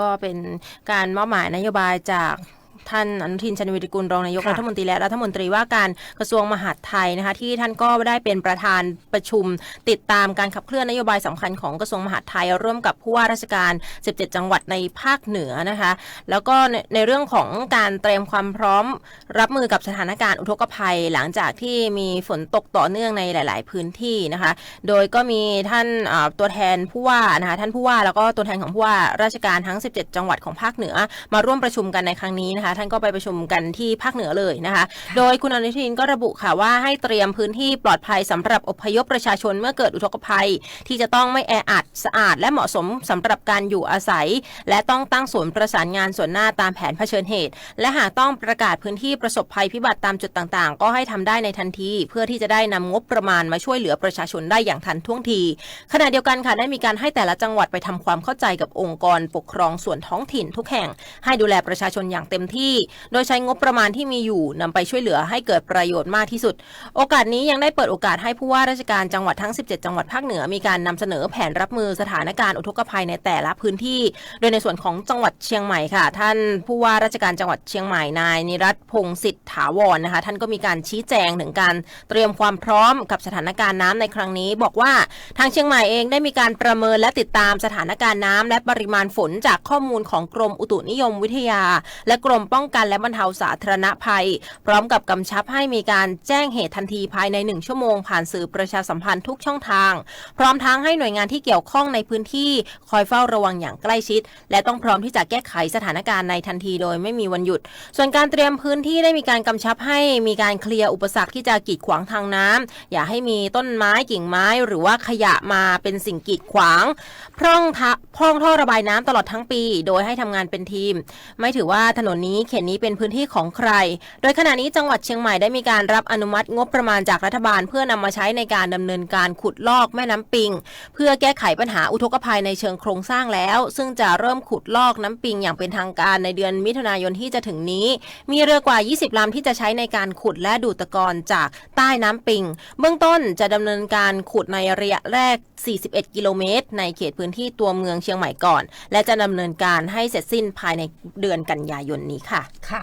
ก็เป็นการมอบหมายนโยบายจาก ท่านอนุทินชาญวิริกุลรองนายกค่ะรัฐมนตรีและรัฐมนตรีว่าการกระทรวงมหาดไทยนะคะที่ท่านก็ได้เป็นประธานประชุม ติดตามการขับเคลื่อนนโยบายสำคัญของกระทรวงมหาดไทย ร่วมกับผู้ว่าราชการ 17 จังหวัดในภาคเหนือนะคะ แล้วก็ในในเรื่องของการเตรียมความพร้อม รับมือกับสถานการณ์อุทกภัย หลังจากที่มีฝนตกต่อเนื่องในหลาย ๆ พื้นที่นะคะ โดยก็มีท่านอ่าตัวแทนผู้ว่านะคะท่านผู้ว่าแล้วก็ตัวแทนของผู้ว่าราชการทั้ง 17 จังหวัดของภาคเหนือ มาร่วมประชุมกันในครั้งนี้นะคะท่านก็ไปประชุมกันที่ภาคเหนือเลยนะคะ โดยคุณอนุทินก็ระบุค่ะว่าให้เตรียมพื้นที่ปลอดภัยสำหรับอพยพประชาชนเมื่อเกิดอุทกภัย ที่จะต้องไม่แออัดสะอาด และเหมาะสมสำหรับการอยู่อาศัย และต้องตั้งศูนย์ประสานงานส่วนหน้าตามแผนเผชิญเหตุ และหากต้องประกาศพื้นที่ประสบภัยพิบัติตามจุดต่างๆ ก็ให้ทำได้ในทันที เพื่อที่จะได้นำงบประมาณมาช่วยเหลือประชาชนได้อย่างทันท่วงที ขณะเดียวกันค่ะได้มีการให้แต่ละจังหวัดไปทำความเข้าใจกับองค์กรปกครองส่วนท้องถิ่นทุกแห่ง ให้ดูแลประชาชนอย่างเต็มที่โดยใช้งบประมาณที่มีอยู่นำไปช่วยเหลือให้เกิดประโยชน์มากที่สุด โอกาสนี้ยังได้เปิดโอกาสให้ผู้ว่าราชการจังหวัดทั้ง 17 จังหวัดภาคเหนือมีการนำเสนอแผนรับมือสถานการณ์อุทกภัยในแต่ละพื้นที่ โดยในส่วนของจังหวัดเชียงใหม่ค่ะ ท่านผู้ว่าราชการจังหวัดเชียงใหม่นายนิรัตพงศิษฐ์ถาวรนะคะ ท่านก็มีการชี้แจงถึงการเตรียมความพร้อมกับสถานการณ์น้ำในครั้งนี้ บอกว่าทางเชียงใหม่เองได้มีการประเมินและติดตามสถานการณ์น้ำและปริมาณฝนจากข้อมูลของกรมอุตุนิยมวิทยา และกรมป้องกันและบรรเทาสาธารณภัย พร้อมกับกำชับให้มีการแจ้งเหตุทันทีภายใน 1 ชั่วโมง ผ่านสื่อประชาสัมพันธ์ทุกช่องทาง พร้อมทั้งให้หน่วยงานที่เกี่ยวข้องในพื้นที่คอยเฝ้าระวังอย่างใกล้ชิด และต้องพร้อมที่จะแก้ไขสถานการณ์ในทันทีโดยไม่มีวันหยุด ส่วนการเตรียมพื้นที่ได้มีการกำชับให้มีการเคลียร์อุปสรรคที่จะกีดขวางทางน้ำอย่าให้มีต้นไม้กิ่งไม้หรือว่าขยะมาเป็นสิ่งกีดขวางพร่องทะพร่องท่อระบายน้ำตลอดทั้งปี โดยให้ทำงานเป็นทีม ไม่ถือว่าถนนนี้เขตนี้เป็นพื้นที่ของใคร โดยขณะนี้จังหวัดเชียงใหม่ได้มีการรับอนุมัติงบประมาณจากรัฐบาล เพื่อนำมาใช้ในการดำเนินการขุดลอกแม่น้ำปิง เพื่อแก้ไขปัญหาอุทกภัยในเชิงโครงสร้างแล้ว ซึ่งจะเริ่มขุดลอกน้ำปิงอย่างเป็นทางการในเดือนมิถุนายนที่จะถึงนี้ มีเรือกว่า 20ลำที่จะใช้ในการขุดและดูดตะกอนจากใต้น้ำปิง เบื้องต้นจะดำเนินการขุดในระยะแรก 41 กิโลเมตร ในเขตพื้นที่ตัวเมืองเชียงใหม่ก่อน และจะดำเนินการให้เสร็จสิ้นภายในเดือนกันยายนนี้ค่ะค่ะค่ะ